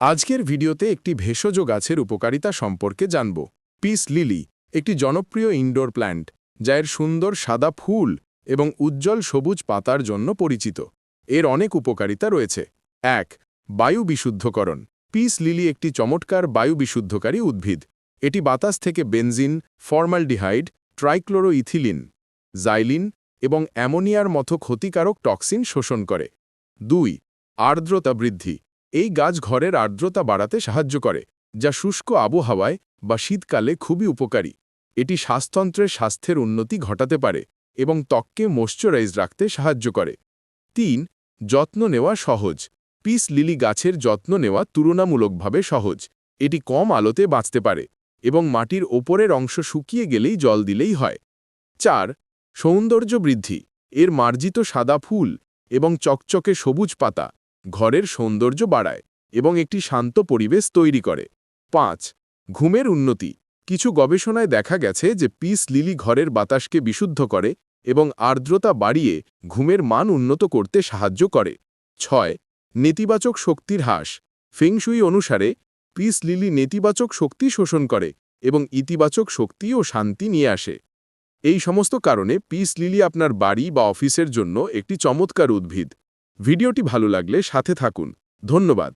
আজকের ভিডিওতে একটি ভেষজ গাছের উপকারিতা সম্পর্কে জানব। পিস লিলি, একটি জনপ্রিয় ইনডোর প্ল্যান্ট যা এর সুন্দর সাদা ফুল এবং উজ্জ্বল সবুজ পাতার জন্য পরিচিত। এর অনেক উপকারিতা রয়েছে। এক, বায়ু বিশুদ্ধকরণ। পিস লিলি একটি চমৎকার বায়ু বিশুদ্ধকারী উদ্ভিদ। এটি বাতাস থেকে বেনজিন, ফর্মালডিহাইড, ট্রাইক্লোরোইথিলিন, জাইলিন এবং অ্যামোনিয়ার মতো ক্ষতিকারক টক্সিন শোষণ করে। দুই, আর্দ্রতা বৃদ্ধি। এই গাছ ঘরের আর্দ্রতা বাড়াতে সাহায্য করে, যা শুষ্ক আবহাওয়ায় বা শীতকালে খুবই উপকারী। এটি শ্বাসতন্ত্রের স্বাস্থ্যের উন্নতি ঘটাতে পারে এবং ত্বককে মশ্চারাইজ রাখতে সাহায্য করে। তিন, যত্ন নেওয়া সহজ। পিস লিলি গাছের যত্ন নেওয়া তুলনামূলকভাবে সহজ। এটি কম আলোতে বাঁচতে পারে এবং মাটির ওপরের অংশ শুকিয়ে গেলেই জল দিলেই হয়। চার, সৌন্দর্য বৃদ্ধি। এর মার্জিত সাদা ফুল এবং চকচকে সবুজ পাতা ঘরের সৌন্দর্য বাড়ায় এবং একটি শান্ত পরিবেশ তৈরি করে। পাঁচ, ঘুমের উন্নতি। কিছু গবেষণায় দেখা গেছে যে পিস লিলি ঘরের বাতাসকে বিশুদ্ধ করে এবং আর্দ্রতা বাড়িয়ে ঘুমের মান উন্নত করতে সাহায্য করে। ছয়, নেতিবাচক শক্তির হ্রাস। ফেংশুই অনুসারে, পিস লিলি নেতিবাচক শক্তি শোষণ করে এবং ইতিবাচক শক্তি ও শান্তি নিয়ে আসে। এই সমস্ত কারণে পিস লিলি আপনার বাড়ি বা অফিসের জন্য একটি চমৎকার উদ্ভিদ। ভিডিওটি ভালো লাগলে সাথে থাকুন। ধন্যবাদ।